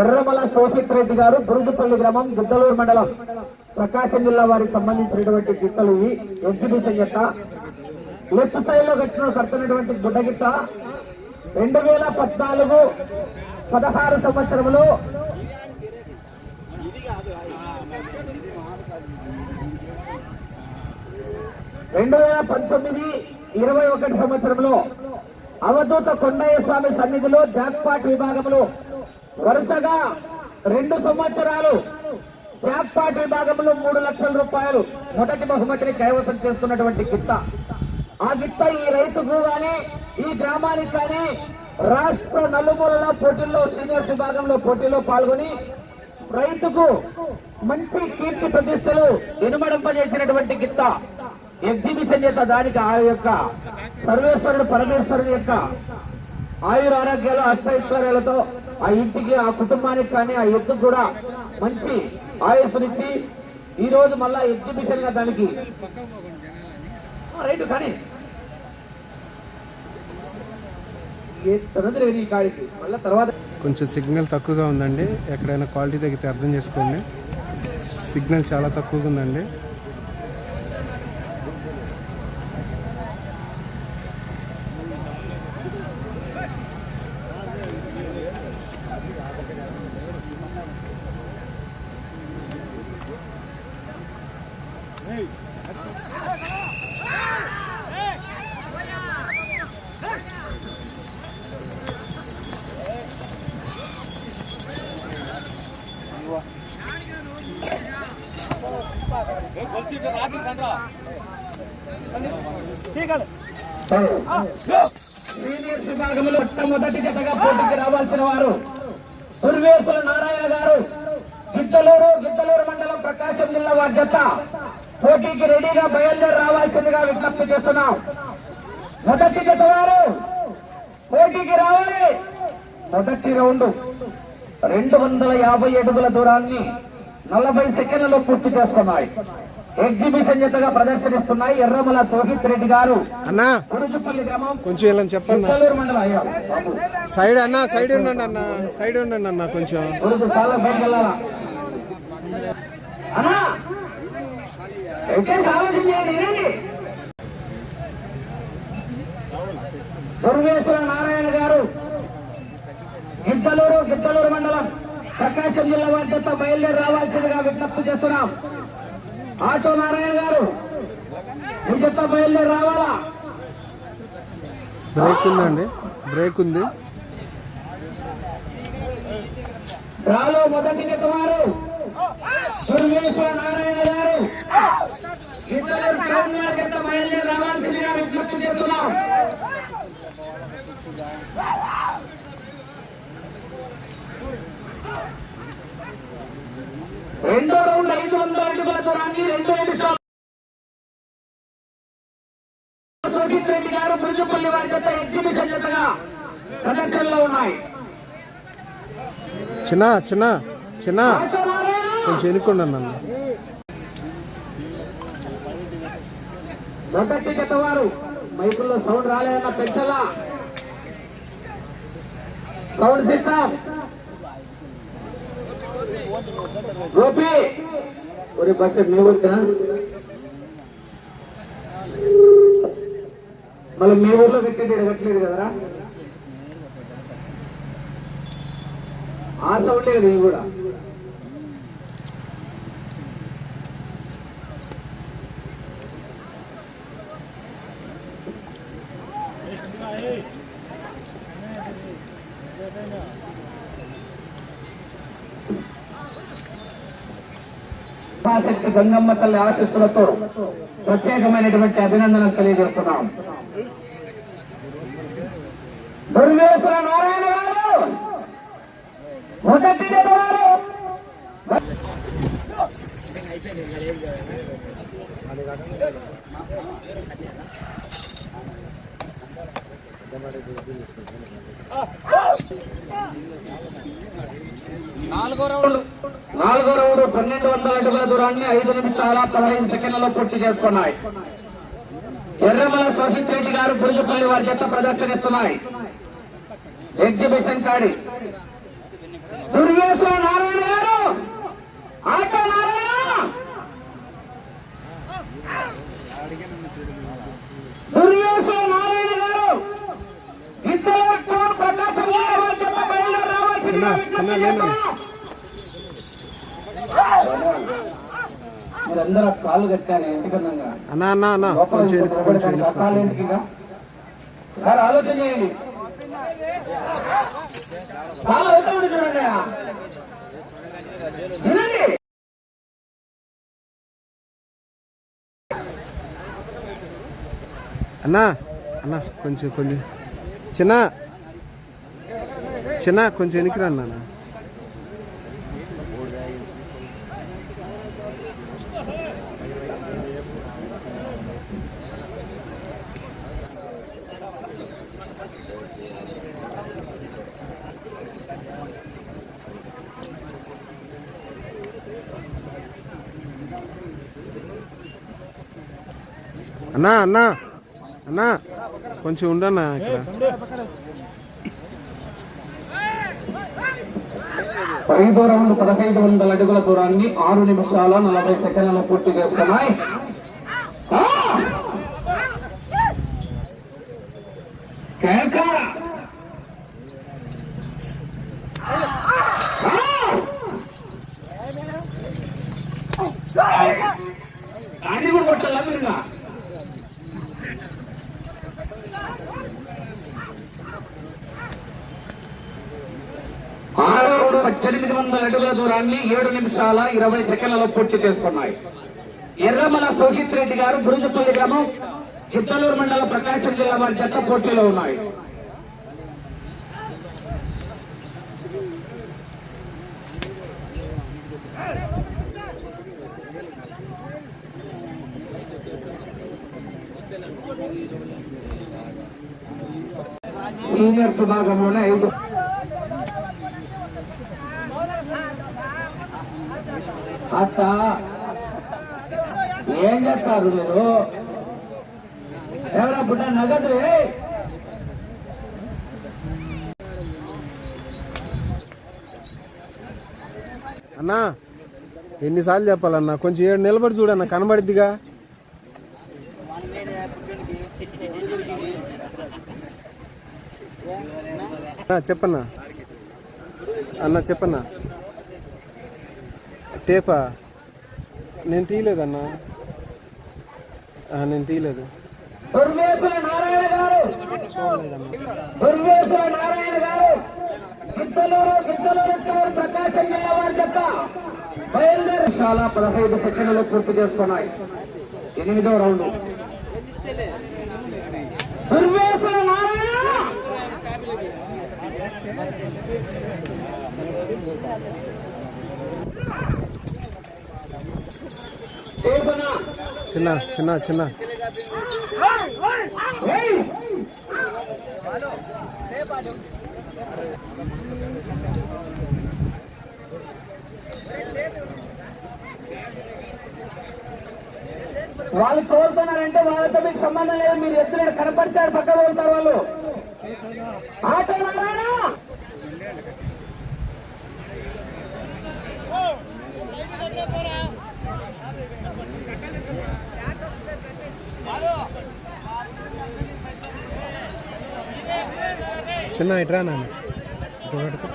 ఎర్రమల శోభిత్ రెడ్డి గారు బురుగుపల్లి గ్రామం గుద్దలూరు మండలం. ప్రకాశం జిల్లా వారికి సంబంధించినటువంటి గిట్టలు ఇవి ఎగ్జిబిషన్ యొక్క. లెఫ్ట్ సైడ్లో కట్టిన కడుతున్నటువంటి గుడ్డగిత్త రెండు వేల పద్నాలుగు పదహారు సంవత్సరంలో రెండు వేల పంతొమ్మిది ఇరవై ఒకటి సంవత్సరంలో అవధూత కొండయ్య స్వామి సన్నిధిలో జాక్పాట్ విభాగంలో వరుసగా రెండు సంవత్సరాలు జాక్పాట్ విభాగంలో మూడు లక్షల రూపాయలు మొదటి బహుమతిని కైవసం చేసుకున్నటువంటి గిత్త. ఆ గిత్త ఈ రైతుకు కానీ ఈ గ్రామానికి కానీ రాష్ట్ర నలుమూలల పోటీల్లో సీనియర్స్ విభాగంలో పోటీలో పాల్గొని రైతుకు మంచి కీర్తి ప్రతిష్టలు ఎనుమడింపజేసినటువంటి గిత్త. ఎగ్జిబిషన్ చేత దానికి ఆ యొక్క సర్వేశ్వరుడు పరమేశ్వరుడు యొక్క ఆయుర ఆరోగ్యాలు అష్టైశ్వర్యాలతో ఆ ఇంటికి ఆ కుటుంబానికి కానీ ఆ ఎత్తు కూడా మంచి ఆయుస్సునిచ్చి ఈ రోజు మళ్ళా ఎగ్జిబిషన్గా దానికి. రైట్ కానీ ఈ కాడికి మళ్ళా తర్వాత కొంచెం సిగ్నల్ తక్కువగా ఉందండి. ఎక్కడైనా క్వాలిటీ తగ్గితే అర్థం చేసుకోండి. సిగ్నల్ చాలా తక్కువగా ఉందండి. సీనియర్స్ విభాగంలో మొట్టమొదటి జతగా పోటీకి రావాల్సిన వారు దుర్వేసుల నారాయణ గారు గిద్దలూరు గిద్దలూరు మండలం ప్రకాశం జిల్లా వారి జత. పోటీకి రెడీగా బయలుదేరి రావాల్సిందిగా విజ్ఞప్తి చేస్తున్నాం. మొదటి జత వారు పోటీకి రావాలి. మొదటి రౌండ్ రెండు వందల యాభై అడుగుల దూరాన్ని నలభై సెకండ్లలో పూర్తి చేసుకున్నాయి. ఎగ్జిబిషన్ జతగా ప్రదర్శనిస్తున్నాయి ఎర్రమల సోహిత్ రెడ్డి గారు. అన్నా గ్రామం కొంచెం ఇలా బాబు సైడ్ అన్న సైడ్ ఉండండి అన్న సైడ్ ఉండండి అన్న కొంచెం. అన్నా! దయచేసి ఆలోచన చేయండి వినండి. దుర్వేశ్వర నారాయణ గారు గిద్దలూరు గిద్దలూరు మండలం ప్రకాశం జిల్లా వారితో బయలుదేరి రావాల్సిందిగా విజ్ఞప్తి చేస్తున్నాం. ఆటో నారాయణ గారు మీ జత బయలుదేరి రావాలా? బ్రేక్ ఉందండి బ్రేక్ ఉంది. రాలో మొదటి వారు దుర్వేశ్వర నారాయణ గారు. ఇద్దరు టౌన్ వారి జత బయలుదేరి రావాల్సిందిగా విజ్ఞప్తి చేస్తున్నాం. రెండో రౌండ్ ఐదు వందల అడుగుల దూరాన్ని రెండు నిమిషాలు సుజిత్ రెడ్డి గారు వారి జత ఎగ్జిబిషన్ జతగా ప్రదర్శనలో ఉన్నాయి. చిన్న చిన్న చిన్న. కొంచెం ఎన్నుకోండి అన్న. మొదటి జత వారు మైకుల్లో సౌండ్ రాలేదన్న పెద్దల. Sound system. గోపి. ఒరి బస్ మీ ఊరికేనా? మళ్ళీ మీ ఊర్లో పెట్టేది కట్టలేదు కదరా? ఆ సౌండే కదా ఇవి కూడా. శక్తి గంగమ్మ తల్లి ఆశీస్సులతో ప్రత్యేకమైనటువంటి అభినందనలు తెలియజేస్తున్నాం. దుర్వేశ్వర నారాయణ గారు! మొదటి జత వారు నాలుగో రౌండ్. నాలుగో రౌండ్ పన్నెండు వందల అడుగుల దూరాన్ని ఐదు నిమిషాల పదహైదు సెకండ్లలో పూర్తి చేసుకున్నాయి. ఎర్రమల స్వహిత్ రెడ్డి గారు బురుజుపల్లి వారి చేత ప్రదర్శనిస్తున్నాయి ఎగ్జిబిషన్ కాడి. దుర్వి మీరందరూ కాళ్ళు కట్టారు ఎందుకన్నా అన్నా అన్నా అన్నా కొంచెం కొంచెం వెనక్కి. కాళ్ళు ఎందుకు సార్ ఆలోచన చేయండి. కాళ్ళు అవుతా ఉంది చూడండి వినండి. అన్నా అన్నా కొంచెం కొంచెం. చిన్న చిన్న కొంచెం వెనక్కి రా అన్నా అన్నా అన్నా కొంచెం ఉండన్నా ఇక్కడ. పై రౌండ్ పదహైదు వందల అడుగుల దూరాన్ని ఆరు నిమిషాల నలభై సెకండ్లలో పూర్తి చేస్తున్నాయి ఆ! కేక! ఆ! దాన్ని కూడా కొట్టాలా మీరు ఇంకా? పద్దెనిమిది వందల అడుగుల దూరాన్ని ఏడు నిమిషాల ఇరవై సెకండ్లలో పూర్తి చేసుకున్నాయి. ఎర్రమల సోహిత్ రెడ్డి గారు బురుజుపల్లి గ్రామం చిత్తలూరు మండలం ప్రకాశం జిల్లా వారి జత పోటీలో ఉన్నాయి. సీనియర్స్ విభాగంలోనే ఐదు అత్త ఏం చేస్తారు మీరు? ఎవరా బుడ్డ నగదు? అన్నా ఎన్నిసార్లు చెప్పాలన్నా? కొంచెం ఏడు నిలబడి చూడన్నా కనబడిద్దిగా? చెప్పన్నా? అన్నా చెప్పన్నా? టేపా నేను తీయలేదన్నా. నేను తీయలేదు. చాలా పదహైదు సెకండ్లు పూర్తి చేసుకున్నాయి. ఎనిమిదో రౌండ్. దుర్వేశ్వర నారాయణ! చిన్న చిన్న చిన్న. వాళ్ళు కోరుతున్నారంటే వాళ్ళతో మీకు సంబంధం లేదు. మీరు ఎత్తున కనపడతారు పక్కన పోతారు వాళ్ళు. ఆటో చిన్న ఇట్రా నాన్న ఇటు